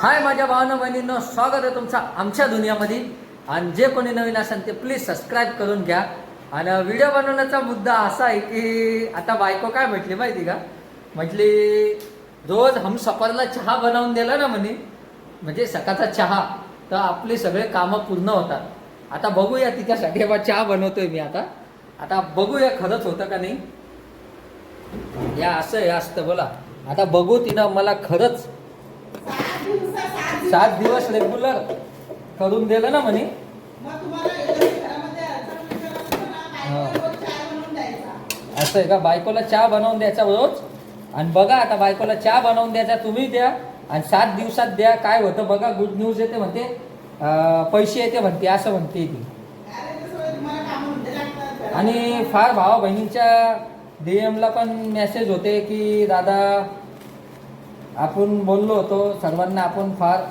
हाय माझ्या भावना बहिणींनो स्वागत आहे तुमचं आमच्या दुनियामध्ये. आणि जे कोणी नवीन असेल ते प्लीज सबस्क्राईब करून घ्या. आणि व्हिडिओ बनवण्याचा मुद्दा असा आहे की आता बायको काय म्हटली माहिती का? म्हटली रोज हम सफरला चहा बनवून दिला ना म्हणे म्हणजे सकाळचा चहा तर आपली सगळे कामं पूर्ण होतात. आता बघूया तिच्यासाठी बा चहा बनवतोय मी आता. आता बघूया खरंच होतं का नाही. या असं हे असतं बोला. आता बघू तिनं मला खरंच सात दिवस रेग्युलर करून दिलं ना म्हणे. असं आहे का? बायकोला चहा बनवून द्यायचा रोज? आणि बघा आता बायकोला चहा बनवून द्यायचा तुम्ही द्या आणि सात दिवसात द्या. काय होतं बघा गुड न्यूज येते म्हणते. पैसे येते म्हणते असं म्हणते ती. आणि फार भावा बहिणींच्या DM ला पण मेसेज होते की दादा आपण बोललो होतो सर्वांना आपण फार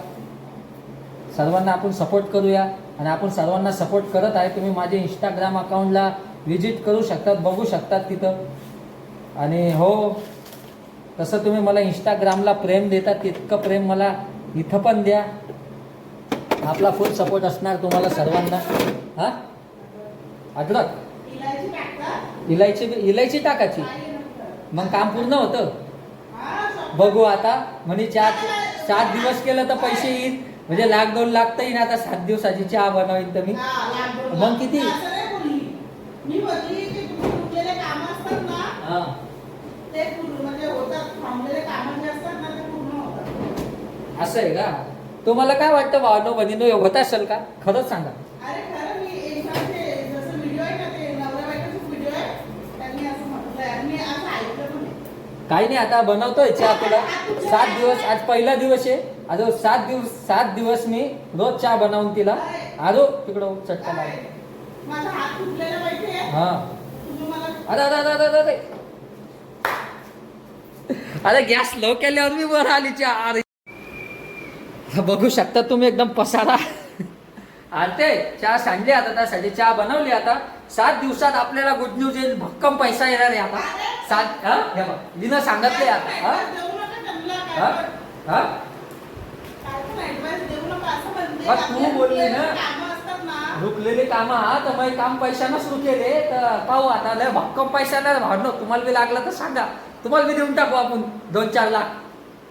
सर्वांना आपण सपोर्ट करूया आणि आपण सर्वांना सपोर्ट करत आहे. तुम्ही माझे इंस्टाग्राम अकाउंटला व्हिजिट करू शकतात बघू शकतात तिथं. आणि हो तसं तुम्ही मला इंस्टाग्रामला प्रेम देतात तितकं प्रेम मला इथं पण द्या. आपला फुल सपोर्ट असणार तुम्हाला सर्वांना. हां? अद्रक? इलायची इलायची टाकायची. मग काम पूर्ण होतं. बघू आता. म्हणजे चार सात दिवस केलं तर पैसे येईल. म्हणजे लाख दोन लाख तर येईल आता सात दिवसाची चहा बनवीन तर मी. मग किती? हा. म्हणजे असं आहे का? तुम्हाला काय वाटतं भावनो बहिणीनो होत असेल का? खरंच सांगा अरे खरं मी एकदा ते जसं व्हिडिओ आहे ना ते नवऱ्या बायकोचा व्हिडिओ आहे त्यांनी असं म्हटलंय आणि मी असं ऐकलं पण आहे. काही नाही आता बनवतोय चहा तुला. सात दिवस आज पहिला दिवस आहे. अजून सात दिवस सात दिवस मी रोज चहा बनवून तिला. आलो तिकडं चटका आहे. हा. अरे अरे अरे अरे अरे. अरे गॅस लो केल्यावर मी वर आली चहा. अरे. बघू शकता तुम्ही एकदम पसारा. आते चहा सांडली आता त्यासाठी चहा बनवली आता. सात दिवसात आपल्याला गुड न्यूज येईल भक्कम पैसा येणार आहे आता. सात हा? हे बघ लिनं सांगितले आता हा? हा? हा? तू बोलली ना. ना. रुकलेले काम तर मग काम पैशानं सुरू केले तर पाहू आता लय भक्कम पैसा नाही भांडलो तुम्हाला बी लागला तर सांगा. तुम्हाला बी देऊन टाकू आपण दोन चार लाख.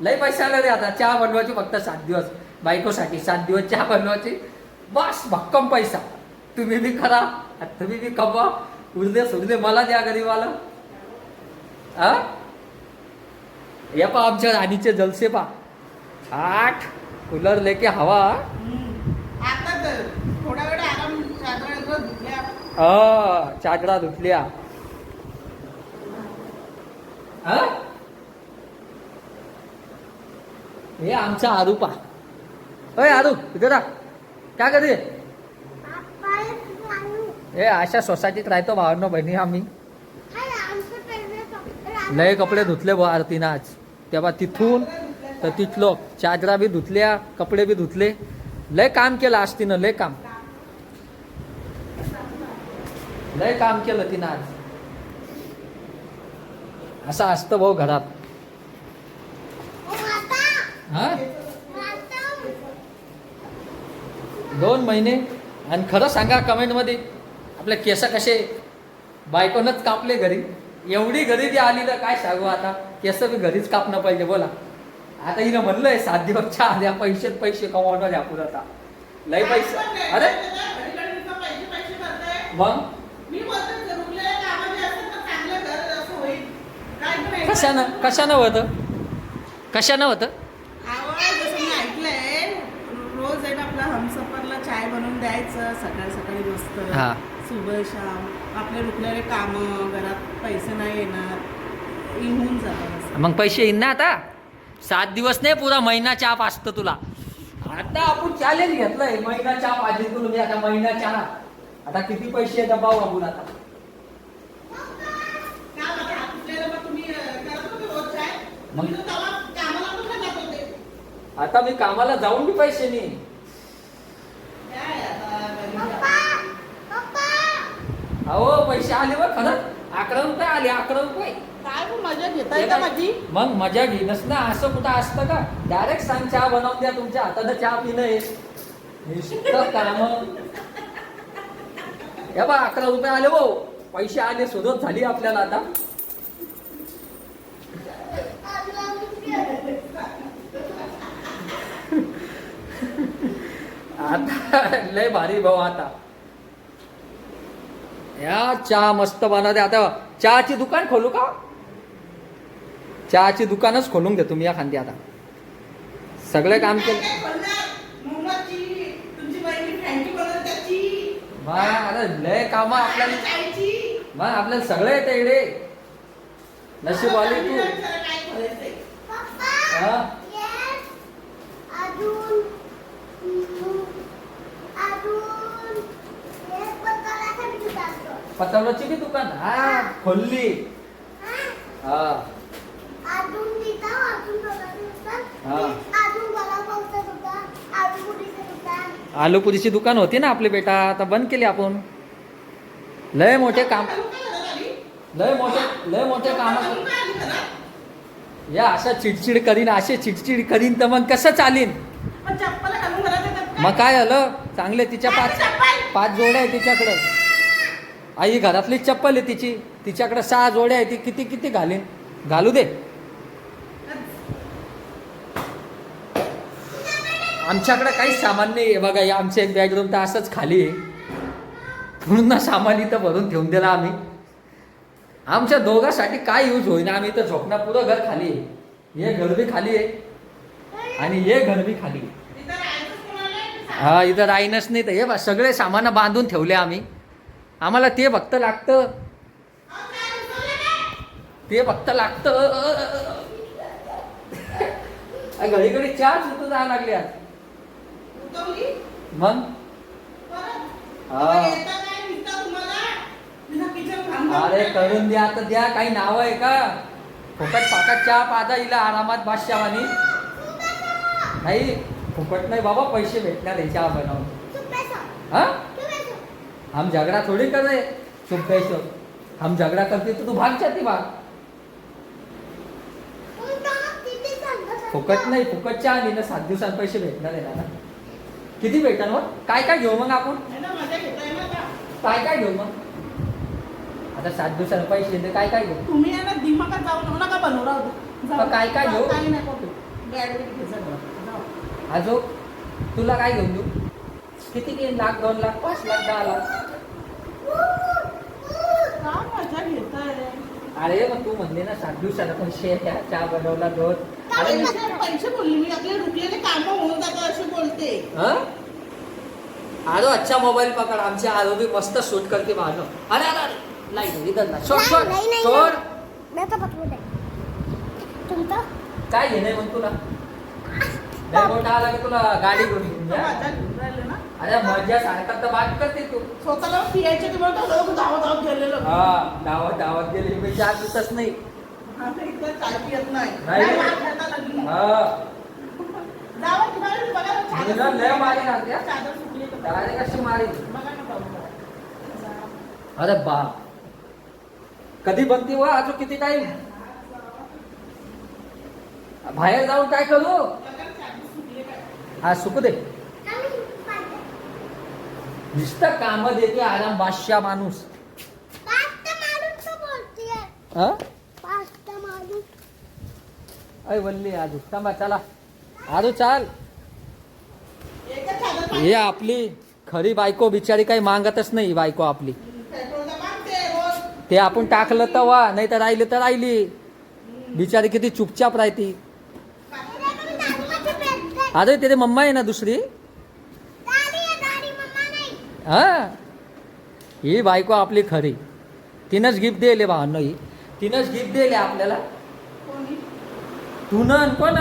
लय पैसा आला रे आता चहा बनवायची फक्त सात दिवस. बायकोसाठी सात दिवस चहा बनवायची. बस भक्कम पैसा. तुम्ही बी करा तुम्ही बी कमवा. उरले सुरले मला द्या गरीबाला. हा? या पा आमच्या राणीचे जलसे पा. आठ. कूलर लेके हवा. चादर धुतल्या. हा हा? हे आमचा आरूपा अय आरू इथे राह. काय करते? हे अशा सोसायटीत राहतो भावांनो बहिणी आम्ही. लय कपडे धुतले बुवा आरतीनं आज तेव्हा तिथून तर तिथलो चादरा बी धुतल्या कपडे बी धुतले. लय काम केलं आज तिनं लय काम. लय काम केलं तिनं आज. असं असतं भाऊ घरात. हा? दोन महिने. आणि खरं सांगा कमेंटमध्ये आपले केस कसे? बायकोनच कापले घरी. एवढी गरिबी आली तर काय सांगू आता? केस बी घरीच कापणं पाहिजे बोला. आता हिनं म्हणलंय सात दिवस चहा द्या पैसेच पैसे कमावणार द्या पुढं आता. लय पैसे. अरे? मग? मी ना कशानं? कशानं होतं? कशानं होतं? मी रोज एक आपला हमसफरला चाय बनवून द्यायचं सकाळ सकाळी मस्त. हा. सुबह शाम. आपले रुकलेले कामं घरात पैसे नाही येणार. होऊन जातात असं. मग पैसे येईन ना आता? सात दिवस नाही पुरा महिना चहा पाचतं तुला. आता आपण चॅलेंज घेतलंय. महिना चहा पाहिजे तुला मी आता महिना चहा आता किती पैसे येतात पाहू आपण आता? मग? तुम्ही अं, करत होते रोज चाय मग? तुम्ही तर तेव्हा कामाला पण नाही जात होते आता मी कामाला जाऊन बी पैसे नाही काय आता गरीब अहो पैसे आले बघ खरंच अकरा रुपये आले अकरा रुपये. काय मजा घेताय का माझी? मग मजा घेणस ना असं कुठं असतं का? डायरेक्ट सांग चहा बनवून द्या तुमच्या हातानं चहा पिणं आहे नुसतं काम या बा अकरा रुपये आले भाऊ पैसे आले शोधत झाली आपल्याला आता. आता लय भारी भाऊ आता. या चहा मस्त बनवते आता चहाची दुकान खोलू का चहाची दुकानच खोलून घेतो मी या खांदी आता सगळे काम केलं लय काम आपल्याला. मग आपल्याला सगळे येते इकडे नशीब आली तू? हा? पतंगाची बी दुकान? हा खोलली. हा. आलू पुरीची दुकान. होती ना आपली बेटा आता बंद केली आपण. लय मोठे काम? लय मोठे लय मोठे काम? या अशा चिडचिड करीन असे चिडचिड करीन तर मग कसं चालीन? मग काय? मग काय झालं? चांगले तिच्या पाच? पाच जोड्या आहे तिच्याकडं. आई घरातली चप्पल आहे तिची. तिच्याकडे सहा जोड्या आहे ती किती किती घालीन? घालू दे. आमच्याकडे काहीच सामान नाही आहे बघा आमचं एक बेडरूम तर असंच खाली आहे. पूर्ण सामान इथं भरून ठेवून दिला आम्ही. आमच्या दोघांसाठी काय यूज होईना. आम्ही इथं झोपणार पुरं घर खाली आहे. हे घर बी खाली आहे. आणि हे घर बी खाली आहे. हा इथं राहीनच नाही तर हे बा सगळे सामान बांधून ठेवले आम्ही. आम्हाला ते फक्त लागतं. ते फक्त लागतं. घडी घडी चार सुद्धा जायला लागले आज मग? हा. अरे करून द्या आता द्या. काही नाव आहे का? फुकट फाकट चहा पादा इला आरामात बादशावानी नाही फुकट नाही बाबा पैसे भेटणार आहे चहा बनवून. हा? हम झगड़ा थोड़ी कर रहे चुप कैसे हम झगड़ा करते तो तू भाग जाती भाग फुकट नाही फुकट चहा आली ना सात दिवसात पैसे भेटणार आहे ना किती भेटणार मग काय काय घेऊ मग आपण. काय काय घेऊ मग? आता सात दिवसाला पैसे काय काय घेऊ? तुम्ही दिमागात जाऊ नका बनवू काय काय घेऊ? काही नाही तुला काय घेऊन देऊ? किती घेईन लाख दोन लाख पाच लाख दहा लाख. काय मजा घेताय? अरे मग तू म्हणले ना सात दिवसाला पैसे घ्या चहा बनवला दोन अरे मी- पैसे बोलली मी आपले रुपयाने काम होऊन जातात असे बोलते. हाँ? आरो अच्छा मोबाईल पकड़ आमचे आरो भी मस्त शूट करके मारनो अरे अरे अरे नाही इधर ना सोड सोड नाही, नाही, सोड. मैं तो पकड़ू दे. तुमचं? काय घेणे मग तुला? मोठा आला की तुला गाडी घेऊन. मजा घेऊन राहिले ना. अरे मजा सारखा तर बात करते तू स्वतःला पियायचे ते बोलतो लोक धावत धावत गेलेलो हा दावत दावत गेली मी चहा पितच नाही आता पियत नाही लागली. हा जावं की बाहेर बघा ना, चादर तुला लय सुकली. मारी लागते? चादर सुकली तर बघा. डायरेक्ट अशी मारी बघा ना बाबा. अरे बा कधी बनती व अजून किती टाइम बाहेर जाऊन काय करू. हा सुकू दे नुसतं काम देते आराम बादशाह माणूस. हा? अय वल्ली आजू थांबा चला. आजू चाल. हे आपली खरी बायको बिचारी काही मागतच नाही ही बायको आपली. ते आपण टाकलं तर वा नाही तर राहिली तर राहिली. बिचारी किती चुपचाप राहती. अरे तिथे मम्मा आहे ना दुसरी दादी आहे दादी मम्मा नाही हा? ही बायको आपली खरी. तिनंच गिफ्ट दिले भावांनो ही. तिनंच गिफ्ट दिले आपल्याला? तू न कोण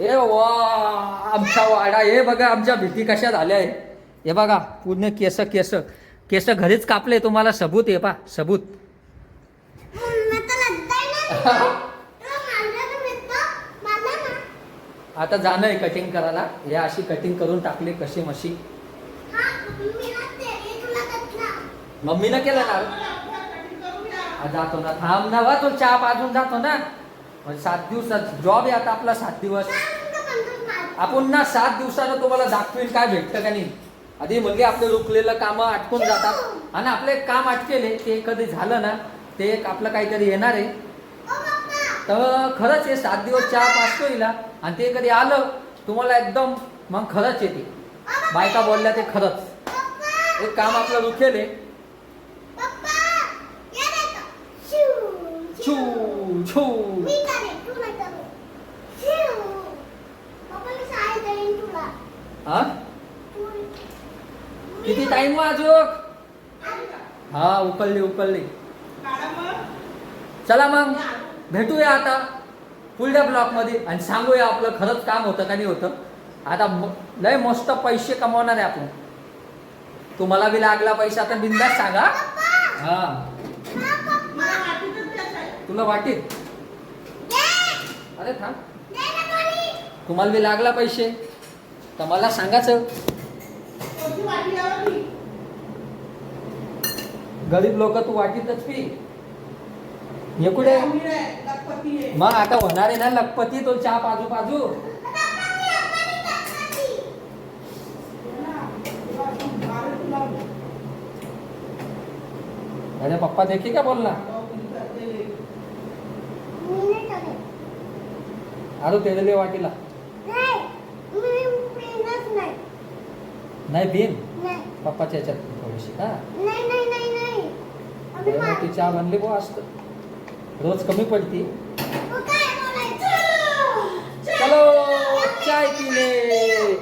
ए वा आमचा वाडा. हे बघा आमच्या भीती कशा झाल्या आहे हे बघा पूर्ण केस केस. केस घरीच कापले तुम्हाला सबूत आहे पा सबूत मला तर लगता ही नाही तो मला तर भेटतो मला ना आता जाणं आहे कटिंग करायला. हे अशी कटिंग करून टाकली कशी मशी मम्मीनं केलं ना? जातो ना. थांब ना वा तो चहा पाजून जातो ना. म्हणजे सात दिवसात जॉब आहे आता आपला सात दिवस. आपण ना सात दिवसानं तुम्हाला दाखवेल काय भेटतं का नाही. आधी म्हणजे आपले रुकलेलं कामं आटकून जातात. आणि आपले काम आटकेले ते कधी झालं ना ते एक आपलं काहीतरी येणार आहे. तर खरंच हे सात दिवस चहा पाचतो हिला आणि ते कधी आलं तुम्हाला एकदम मग खरंच येते. बायका बोलल्या ते खरंच. एक काम आपलं रुकेल आहे छू छू. हा किती टाइम अजून? हा उकलली उकलली. चला मग. भेटूया आता पुढल्या ब्लॉकमध्ये आणि सांगूया आपलं खरंच काम होतं का नाही होतं. आता लय मस्त पैसे कमवणार आहे आपण. तुम्हाला बी लागला पैसा आता बिंदास सांगा. हा. तुला वाटेल? अरे थांब. तुम्हाला बी लागला पैसे. तर मला सांगायचं. गरीब लोक तू वाटीतच पी. हे कुठे? मग आता होणार आहे ना लखपती तो चहा बारा तुला अरे पप्पा देखी का बोलना. अरे तेजले वाटीला. नाही, बिन पप्पाच्या याच्यात थोडीशी का? नाही, नाही, नाही, नाही. आम्ही अरे मार- ती चहा बनली बो असत. रोज कमी पडती. मग काय बोलायचं? चलो चाय पिले.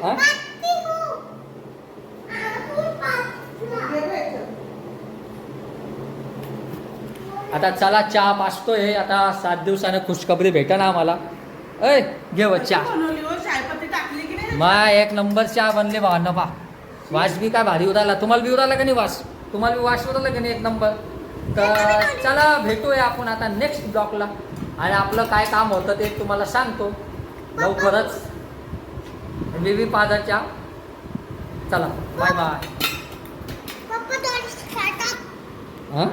हा? हो. आता चला चहा पाचतोय. आता सात दिवसानं खुशखबरी भेटा ना आम्हाला. ऐ घे व कशी चहा हो? चायपत्ती टाकली की नाही? मा एक नंबर चहा बनले भावांना पा वास बी काय भारी उराला तुम्हाला बी उराला का नाही वास? तुम्हाला बी वास उराला का नाही एक नंबर? तर चला भेटूया आपण आता नेक्स्ट ब्लॉकला आणि आपलं काय काम होतं ते तुम्हाला सांगतो. लवकरच. बी पाजा चहा चला बाय बाय. हां?